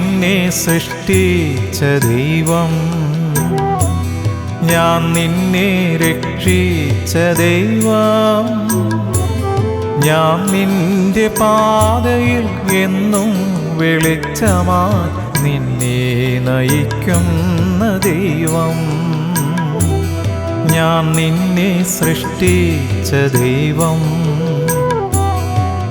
നിന്നെ സൃഷ്ടിച്ച ദൈവം. ഞാൻ നിന്നെ രക്ഷിച്ച ദൈവം. ഞാൻ നിന്റെ പാതയിൽ എന്നും വെളിച്ചമായി നിന്നെ നയിക്കുന്ന ദൈവം. ഞാൻ നിന്നെ സൃഷ്ടിച്ച ദൈവം.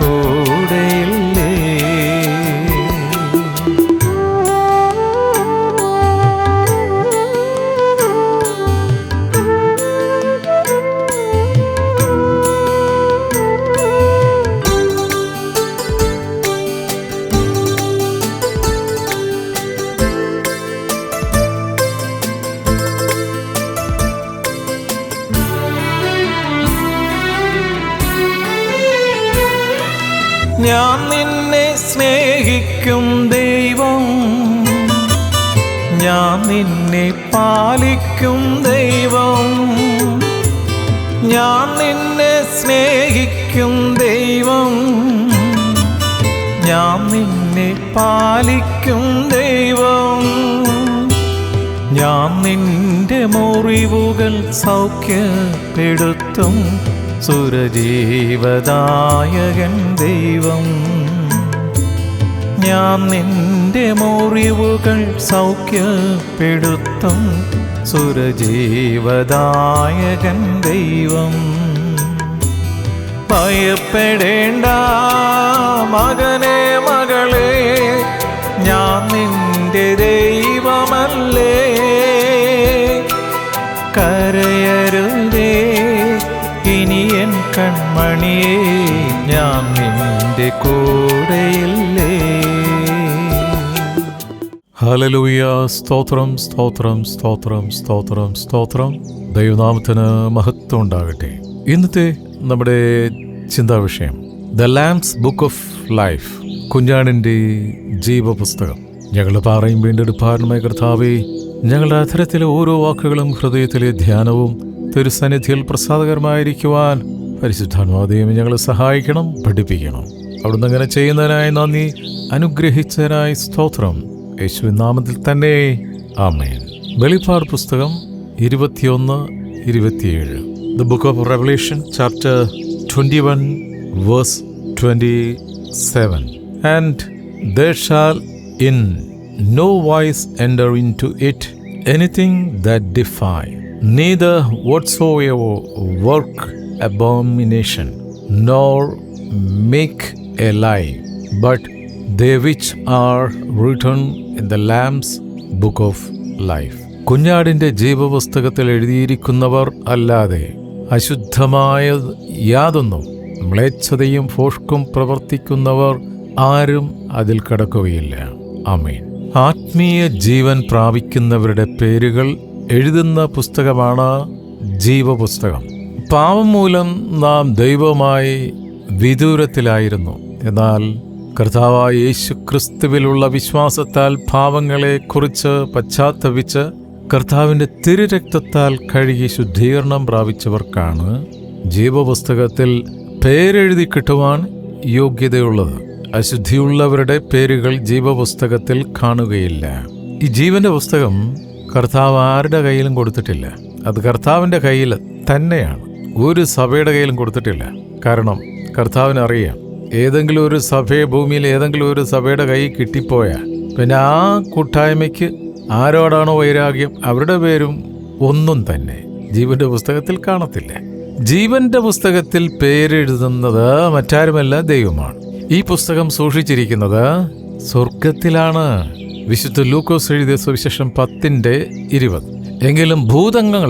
നിന്റെ ഞാൻ നിന്നെ സ്നേഹിക്കും ദൈവം. ഞാൻ നിന്നെ പാലിക്കും ദൈവം. ഞാൻ നിന്നെ സ്നേഹിക്കും ദൈവം. ഞാൻ നിന്നെ പാലിക്കും ദൈവം. ഞാൻ നിന്റെ മുറിവുകൾ സൗഖ്യപ്പെടുത്തും. സുരജീവദായകൻ ദൈവം. ഞാൻ നിന്റെ മുറിവുകൾ സൗഖ്യപ്പെടുത്തും. സുരജീവദായകൻ ദൈവം. ഭയപ്പെടേണ്ട മകനെ കൺമണിയെ ഞാൻ നിന്റെ കൂടെയില്ലേ? ഹലലൂയ സ്തോത്രം സ്തോത്രം സ്തോത്രം സ്തോത്രം സ്തോത്രം. ദൈവനാമത്തിന് മഹത്വം ഉണ്ടാകട്ടെ. ഇന്നത്തെ നമ്മുടെ ചിന്താ വിഷയം the lamb's book of life. കുഞ്ഞാടിന്റെ ജീവപുസ്തകം. ഞങ്ങളുടെ പാറയും വീണ്ടെടുപ്പാരനുമായ കർത്താവേ ഞങ്ങളുടെ അധരത്തിലെ ഓരോ വാക്കുകളും ഹൃദയത്തിലെ ധ്യാനവും തിരുസന്നിധിയിൽ പ്രസാദകരമായിരിക്കുവാൻ പരിശുദ്ധാത്മാദേവി ഞങ്ങളെ സഹായിക്കണം പഠിപ്പിക്കണം. അവിടുന്ന് അങ്ങനെ ചെയ്യുന്നതിനായി നന്ദി. അനുഗ്രഹിച്ചതിനായി സ്തോത്രം. യേശുവിൻ നാമത്തിൽ തന്നെ. ആമേൻ. വെളിപ്പാർ പുസ്തകം ഇരുപത്തിയൊന്ന് ഇരുപത്തിയേഴ്. The book of revelation chapter twenty one verse twenty seven and the shall in no wise enter into it anything that defy, neither whatsoever work abomination, nor make a lie, but they which are written in the Lamb's book of life. കുഞ്ഞാടിന്റെ ജീവപുസ്തകത്തിൽ എഴുതിയിരിക്കുന്നവർ അല്ലാതെ അശുദ്ധമായ യാതൊന്നും മ്ലേച്ഛതയും ഫോഷ്കും പ്രവർത്തിക്കുന്നവർ ആരും അതിൽ കടക്കുകയില്ല. അമീൻ ആത്മീയ ജീവൻ പ്രാപിക്കുന്നവരുടെ പേരുകൾ എഴുതുന്ന പുസ്തകമാണ് ജീവപുസ്തകം. പാവം മൂലം നാം ദൈവമായി വിദൂരത്തിലായിരുന്നു. എന്നാൽ കർത്താവായ യേശു ക്രിസ്തുവിലുള്ള വിശ്വാസത്താൽ പാവങ്ങളെ കുറിച്ച് പശ്ചാത്തപിച്ച് കർത്താവിന്റെ തിരുരക്തത്താൽ കഴുകി ശുദ്ധീകരണം പ്രാപിച്ചവർക്കാണ് ജീവപുസ്തകത്തിൽ പേരെഴുതി കിട്ടുവാൻ യോഗ്യതയുള്ളത്. അശുദ്ധിയുള്ളവരുടെ പേരുകൾ ജീവപുസ്തകത്തിൽ കാണുകയില്ല. ഈ ജീവന്റെ പുസ്തകം കർത്താവ് ആരുടെ കയ്യിലും കൊടുത്തിട്ടില്ല. അത് കർത്താവിന്റെ കയ്യിൽ തന്നെയാണ്. ഒരു സഭയുടെ കയ്യിലും കൊടുത്തിട്ടില്ല. കാരണം കർത്താവിന് അറിയാം ഏതെങ്കിലും ഒരു സഭയെ ഭൂമിയിൽ ഏതെങ്കിലും ഒരു സഭയുടെ കൈ കിട്ടിപ്പോയാൽ പിന്നെ ആ കൂട്ടായ്മയ്ക്ക് ആരോടാണോ വൈരാഗ്യം അവരുടെ പേരും ഒന്നും തന്നെ ജീവന്റെ പുസ്തകത്തിൽ കാണത്തില്ല. ജീവന്റെ പുസ്തകത്തിൽ പേരെഴുതുന്നത് മറ്റാരുമല്ല ദൈവമാണ്. ഈ പുസ്തകം സൂക്ഷിച്ചിരിക്കുന്നത് സ്വർഗത്തിലാണ് വിശുദ്ധ ലൂക്കോസ് എഴുതിയ സുവിശേഷം പത്തിന്റെ ഇരുപത്. എങ്കിലും ഭൂതങ്ങൾ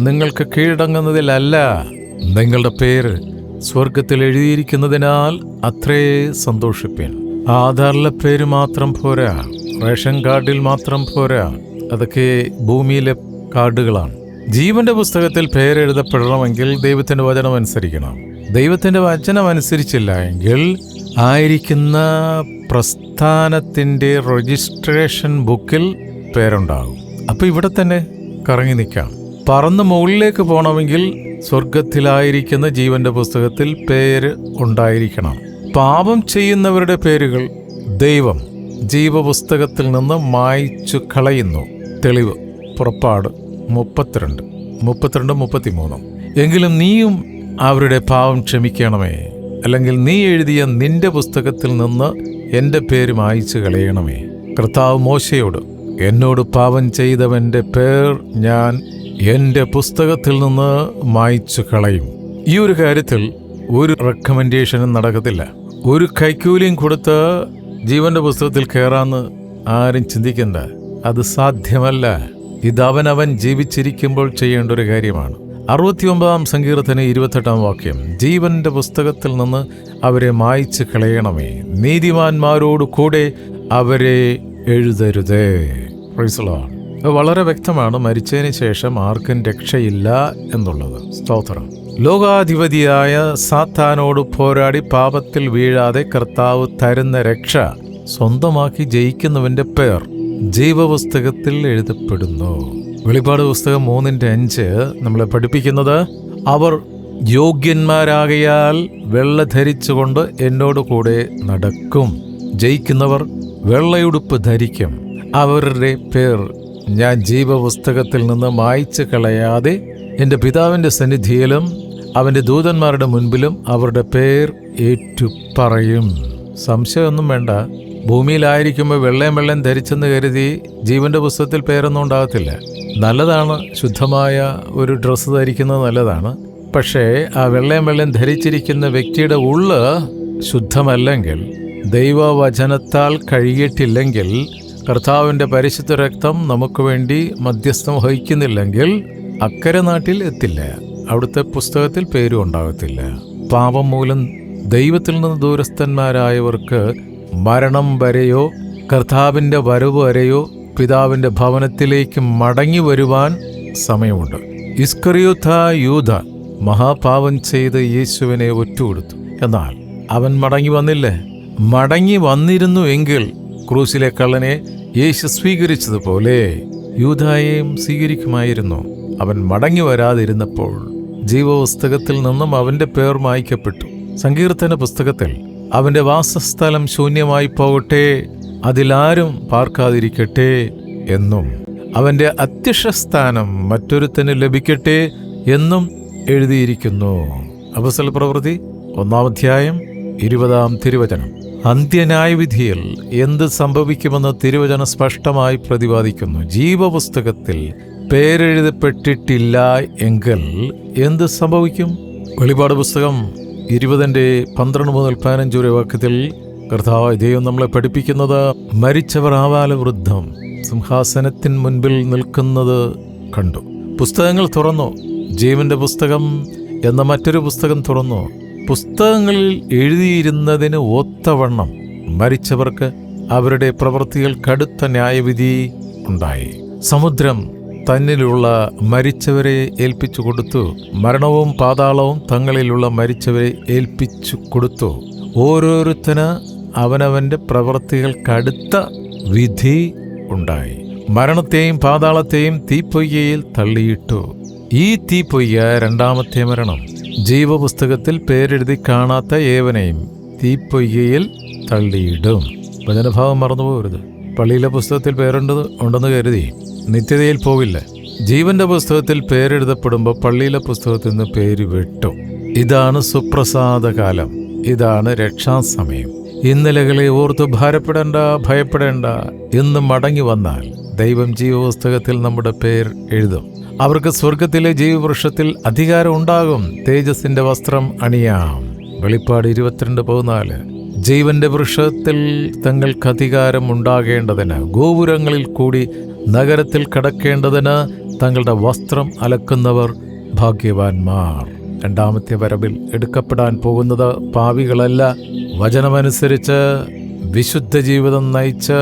നിങ്ങൾക്ക് കീഴടങ്ങുന്നതിലല്ല. നിങ്ങളുടെ പേര് സ്വർഗത്തിൽ എഴുതിയിരിക്കുന്നതിനാൽ അത്രേ സന്തോഷിപ്പിൻ. ആധാറിലെ പേര് മാത്രം പോരാ റേഷൻ കാർഡിൽ മാത്രം പോരാ അതൊക്കെ ഭൂമിയിലെ കാർഡുകളാണ്. ജീവന്റെ പുസ്തകത്തിൽ പേരെഴുതപ്പെടണമെങ്കിൽ ദൈവത്തിന്റെ വചനം അനുസരിക്കണം. ദൈവത്തിന്റെ വചനം അനുസരിച്ചില്ല എങ്കിൽ ആയിരിക്കുന്ന പ്രസ്ഥാനത്തിന്റെ രജിസ്ട്രേഷൻ ബുക്കിൽ പേരുണ്ടാകും. അപ്പൊ ഇവിടെ തന്നെ കറങ്ങി നിൽക്കാം. പറന്ന് മുകളിലേക്ക് പോകണമെങ്കിൽ സ്വർഗത്തിലായിരിക്കുന്ന ജീവന്റെ പുസ്തകത്തിൽ പേര് ഉണ്ടായിരിക്കണം. പാപം ചെയ്യുന്നവരുടെ പേരുകൾ ദൈവം ജീവപുസ്തകത്തിൽ നിന്ന് മായ്ച്ചു കളയുന്നു. തെളിവ് പുറപ്പാട് മുപ്പത്തിരണ്ട് മുപ്പത്തിരണ്ട് മുപ്പത്തിമൂന്നും. എങ്കിലും നീയും അവരുടെ പാവം ക്ഷമിക്കണമേ. അല്ലെങ്കിൽ നീ എഴുതിയ നിന്റെ പുസ്തകത്തിൽ നിന്ന് എന്റെ പേര് മായ്ച്ചു കളയണമേ. കർത്താവ് മോശയോട് എന്നോട് പാപം ചെയ്തവന്റെ പേർ ഞാൻ എന്റെ പുസ്തകത്തിൽ നിന്ന് മായ്ച്ചു കളയും. ഈ ഒരു കാര്യത്തിൽ ഒരു റെക്കമെൻഡേഷനും നടക്കത്തില്ല. ഒരു കൈക്കൂലിയും കൊടുത്ത് ജീവന്റെ പുസ്തകത്തിൽ കയറാന്ന് ആരും ചിന്തിക്കണ്ട. അത് സാധ്യമല്ല. ഇത് അവനവൻ ജീവിച്ചിരിക്കുമ്പോൾ ചെയ്യേണ്ട ഒരു കാര്യമാണ്. അറുപത്തിയൊമ്പതാം സങ്കീർത്തന ഇരുപത്തെട്ടാം വാക്യം ജീവന്റെ പുസ്തകത്തിൽ നിന്ന് അവരെ മായ്ച്ചു കളയണമേ. നീതിമാന്മാരോട് കൂടെ അവരെ എഴുതരുതേ. വളരെ വ്യക്തമാണ്. മരിച്ചതിന് ശേഷം ആർക്കും രക്ഷയില്ല എന്നുള്ളത്. സ്തോത്രം. ലോകാധിപതിയായ സാത്താനോട് പോരാടി പാപത്തിൽ വീഴാതെ കർത്താവ് തരുന്ന രക്ഷ സ്വന്തമാക്കി ജയിക്കുന്നവന്റെ പേർ ജീവപുസ്തകത്തിൽ എഴുതപ്പെടുന്നു. വെളിപ്പാട് പുസ്തകം മൂന്നിന്റെ അഞ്ച് നമ്മളെ പഠിപ്പിക്കുന്നത് അവർ യോഗ്യന്മാരാകയാൽ വെള്ള ധരിച്ചുകൊണ്ട് എന്നോട് കൂടെ നടക്കും. ജയിക്കുന്നവർ വെള്ളയുടുപ്പ് ധരിക്കും. അവരുടെ പേർ ഞാൻ ജീവപുസ്തകത്തിൽ നിന്ന് മായ്ച്ചു കളയാതെ എന്റെ പിതാവിന്റെ സന്നിധിയിലും അവന്റെ ദൂതന്മാരുടെ മുൻപിലും അവരുടെ പേർ ഏറ്റു പറയും സംശയമൊന്നും വേണ്ട. ഭൂമിയിലായിരിക്കുമ്പോൾ വെള്ളയും വെള്ളം ധരിച്ചെന്ന് കരുതി ജീവന്റെ പുസ്തകത്തിൽ പേരൊന്നും ഉണ്ടാകത്തില്ല. നല്ലതാണ്. ശുദ്ധമായ ഒരു ഡ്രസ്സ് ധരിക്കുന്നത് നല്ലതാണ്. പക്ഷേ ആ വെള്ളയും വെള്ളം ധരിച്ചിരിക്കുന്ന വ്യക്തിയുടെ ഉള്ള് ശുദ്ധമല്ലെങ്കിൽ ദൈവവചനത്താൽ കഴിയിട്ടില്ലെങ്കിൽ കർത്താവിന്റെ പരിശുദ്ധ രക്തം നമുക്ക് വേണ്ടി മധ്യസ്ഥം വഹിക്കുന്നില്ലെങ്കിൽ അക്കരെ നാട്ടിൽ എത്തില്ല. അവിടുത്തെ പുസ്തകത്തിൽ പേരും ഉണ്ടാകത്തില്ല. പാപം മൂലം ദൈവത്തിൽ നിന്ന് ദൂരസ്ഥന്മാരായവർക്ക് മരണം വരെയോ കർത്താവിന്റെ വരവ് വരെയോ പിതാവിന്റെ ഭവനത്തിലേക്ക് മടങ്ങി വരുവാൻ സമയമുണ്ട്. ഇസ്കറിയുഥ യൂത മഹാപാപം ചെയ്ത് യേശുവിനെ ഒറ്റുകൊടുത്തു എന്നാൽ അവൻ മടങ്ങി വന്നില്ലേ? മടങ്ങി വന്നിരുന്നു എങ്കിൽ ക്രൂസിലെ കള്ളനെ യേശു സ്വീകരിച്ചതുപോലെ യൂതായെയും സ്വീകരിക്കുമായിരുന്നു. അവൻ മടങ്ങി വരാതിരുന്നപ്പോൾ ജീവപുസ്തകത്തിൽ നിന്നും അവന്റെ പേർ മായ്ക്കപ്പെട്ടു. സങ്കീർത്തന പുസ്തകത്തിൽ അവന്റെ വാസസ്ഥലം ശൂന്യമായി പോകട്ടെ അതിലാരും പാർക്കാതിരിക്കട്ടെ എന്നും അവന്റെ അധ്യക്ഷസ്ഥാനം മറ്റൊരുത്തന് ലഭിക്കട്ടെ എന്നും എഴുതിയിരിക്കുന്നു. അപസൽ പ്രവൃത്തി ഒന്നാം അധ്യായം ഇരുപതാം തിരുവചനം. അന്ത്യന്യായവിധിയിൽ എന്ത് സംഭവിക്കുമെന്ന് തിരുവചന സ്പഷ്ടമായി പ്രതിപാദിക്കുന്നു. ജീവപുസ്തകത്തിൽ പേരെഴുതപ്പെട്ടിട്ടില്ല എങ്കിൽ എന്ത് സംഭവിക്കും? വെളിപാട് പുസ്തകം ഇരുപതിന്റെ പന്ത്രണ്ട് മുതൽ പതിനഞ്ച് വരെ വാക്യത്തിൽ കർത്താവ് ദൈവം നമ്മളെ പഠിപ്പിക്കുന്നത് മരിച്ചവർ ആവാല വൃദ്ധം സിംഹാസനത്തിന് മുൻപിൽ നിൽക്കുന്നത് കണ്ടു. പുസ്തകങ്ങൾ തുറന്നു. ജീവന്റെ പുസ്തകം എന്ന മറ്റൊരു പുസ്തകം തുറന്നു. പുസ്തകങ്ങളിൽ എഴുതിയിരുന്നതിന് ഒത്തവണ്ണം മരിച്ചവർക്ക് അവരുടെ പ്രവൃത്തികൾ കടുത്ത ന്യായവിധി ഉണ്ടായി. സമുദ്രം തന്നിലുള്ള മരിച്ചവരെ ഏൽപ്പിച്ചു കൊടുത്തു. മരണവും പാതാളവും തങ്ങളിലുള്ള മരിച്ചവരെ ഏൽപ്പിച്ചു കൊടുത്തു. ഓരോരുത്തന് അവനവന്റെ പ്രവൃത്തികൾ കടുത്ത വിധി ഉണ്ടായി. മരണത്തെയും പാതാളത്തെയും തീപ്പൊയ്യയിൽ തള്ളിയിട്ടു. ഈ തീപ്പൊയ്യ രണ്ടാമത്തെ മരണം. ജീവപുസ്തകത്തിൽ പേരെഴുതി കാണാത്ത ഏവനെയും തീപ്പൊയ്യയിൽ തള്ളിയിടും. വചനഭാവം മറന്നുപോകരുത്. പള്ളിയിലെ പുസ്തകത്തിൽ പേരുണ്ടത് ഉണ്ടെന്ന് കരുതി നിത്യതയിൽ പോവില്ല ജീവന്റെ പുസ്തകത്തിൽ പേരെഴുതപ്പെടുമ്പോൾ പള്ളിയിലെ പുസ്തകത്തിൽ നിന്ന് പേര് വെട്ടും. ഇതാണ് സുപ്രസാദ കാലം. ഇതാണ് രക്ഷാസമയം. ഇന്നലകളെ ഓർത്ത് ഭാരപ്പെടേണ്ട ഭയപ്പെടേണ്ട എന്ന് മടങ്ങി വന്നാൽ ദൈവം ജീവപുസ്തകത്തിൽ നമ്മുടെ പേർ എഴുതും. അവർക്ക് സ്വർഗത്തിലെ ജീവവൃക്ഷത്തിൽ അധികാരം ഉണ്ടാകും. തേജസിന്റെ വസ്ത്രം അണിയാം. വെളിപ്പാട് ഇരുപത്തിരണ്ട് പതിനാല്. ജീവന്റെ വൃക്ഷത്തിൽ തങ്ങൾക്ക് അധികാരം ഉണ്ടാകേണ്ടതിന് ഗോപുരങ്ങളിൽ കൂടി നഗരത്തിൽ കടക്കേണ്ടതിന് തങ്ങളുടെ വസ്ത്രം അലക്കുന്നവർ ഭാഗ്യവാന്മാർ. രണ്ടാമത്തെ വരവിൽ എടുക്കപ്പെടാൻ പോകുന്നത് പാവികളല്ല. വചനമനുസരിച്ച് വിശുദ്ധ ജീവിതം നയിച്ച്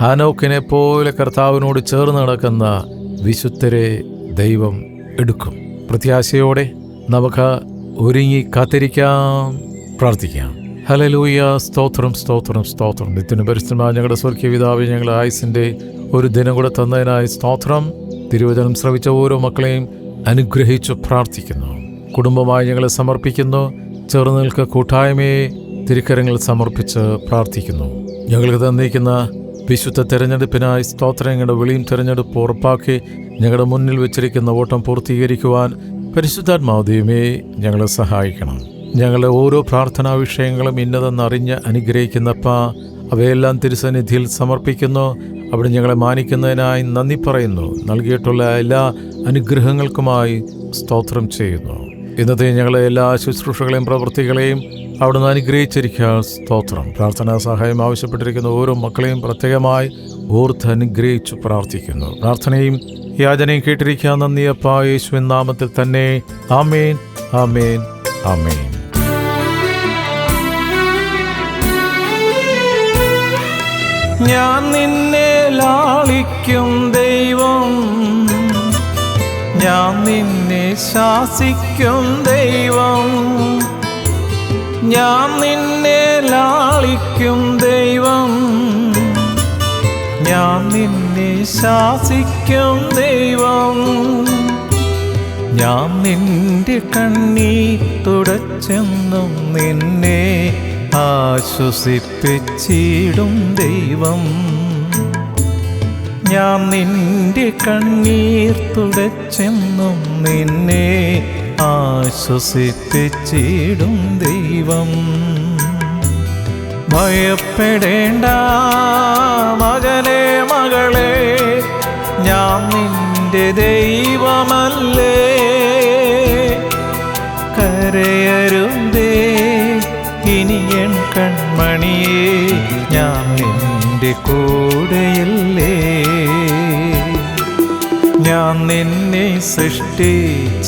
ഹാനോക്കിനെ പോലെ കർത്താവിനോട് ചേർന്ന് നടക്കുന്ന വിശുദ്ധരെ ദൈവം എടുക്കും. പ്രത്യാശയോടെ നമുക്ക് ഒരുങ്ങി കാത്തിരിക്കാം. പ്രാർത്ഥിക്കാം. ഹലലൂയ സ്തോത്രം സ്തോത്രം സ്തോത്രം. നിത്യന് പരിസ്ഥിതി ഞങ്ങളുടെ സ്വർഗീയ പിതാവ് ഞങ്ങളുടെ ആയുസിന്റെ ഒരു ദിനം കൂടെ തന്നതിനായി സ്തോത്രം. തിരുവചനം ശ്രവിച്ച ഓരോ മക്കളെയും അനുഗ്രഹിച്ചു പ്രാർത്ഥിക്കുന്നു. കുടുംബമായി ഞങ്ങളെ സമർപ്പിക്കുന്നു. ചെറുനിൽക്ക് കൂട്ടായ്മയെ തിരുക്കരങ്ങൾ സമർപ്പിച്ച് പ്രാർത്ഥിക്കുന്നു. ഞങ്ങൾക്ക് തന്നിരിക്കുന്ന വിശുദ്ധ തെരഞ്ഞെടുപ്പിനായി സ്തോത്രങ്ങളുടെ വിളിയും തെരഞ്ഞെടുപ്പ് ഉറപ്പാക്കി ഞങ്ങളുടെ മുന്നിൽ വെച്ചിരിക്കുന്ന ഓട്ടം പൂർത്തീകരിക്കുവാൻ പരിശുദ്ധാത്മാവതയുമേ ഞങ്ങളെ സഹായിക്കണം. ഞങ്ങളുടെ ഓരോ പ്രാർത്ഥനാ വിഷയങ്ങളും ഇന്നതെന്നറിഞ്ഞ് അനുഗ്രഹിക്കുന്നപ്പ അവയെല്ലാം തിരുസന്നിധിയിൽ സമർപ്പിക്കുന്നു. അവിടെ ഞങ്ങളെ മാനിക്കുന്നതിനായി നന്ദി പറയുന്നു. നൽകിയിട്ടുള്ള എല്ലാ അനുഗ്രഹങ്ങൾക്കുമായി സ്തോത്രം ചെയ്യുന്നു. ഇന്നത്തെ ഞങ്ങളെ എല്ലാ ശുശ്രൂഷകളെയും പ്രവൃത്തികളെയും അവിടുന്ന് അനുഗ്രഹിച്ചിരിക്കുക. സ്തോത്രം. പ്രാർത്ഥനാ സഹായം ആവശ്യപ്പെട്ടിരിക്കുന്ന ഓരോ മക്കളെയും പ്രത്യേകമായി ഓർത്ത് അനുഗ്രഹിച്ചു പ്രാർത്ഥിക്കുന്നു. പ്രാർത്ഥനയും യാചനയും കേട്ടിരിക്കുക. നന്ദിയപ്പ യേശുവിൻ നാമത്തിൽ തന്നെ. ആമേൻ ആമേൻ ആമേൻ. ഞാൻ നിന്നെ ലാളിക്കും ദൈവം. ഞാൻ നിന്നെ ശാസിക്കും ദൈവം. ഞാൻ നിന്നെ ലാളിക്കും ദൈവം. ഞാൻ നിന്നെ ശാസിക്കും ദൈവം. ഞാൻ നിന്റെ കണ്ണീ തുടച്ചെന്നും നിന്നെ ആശ്വസിപ്പിച്ചിടും ദൈവം. ഞാൻ നിന്റെ കണ്ണീർ തുടച്ചെന്നും നിന്നെ ആശ്വസിപ്പിച്ചിടും ദൈവം. ഭയപ്പെടേണ്ട മകനെ മകളെ ഞാൻ നിന്റെ ദൈവമല്ലേ. കരയരുതേ ഇനി എൻ കൺമണിയെ ഞാൻ നിന്റെ കൂടെയല്ലേ. ഞാൻ നിന്നെ സൃഷ്ടിച്ച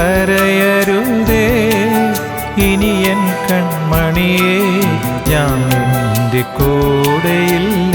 കരയരുതേ. ഇനി എൻ കൺമണിയെ ഞാൻ എന്റെ കൂടെയില്ലേ.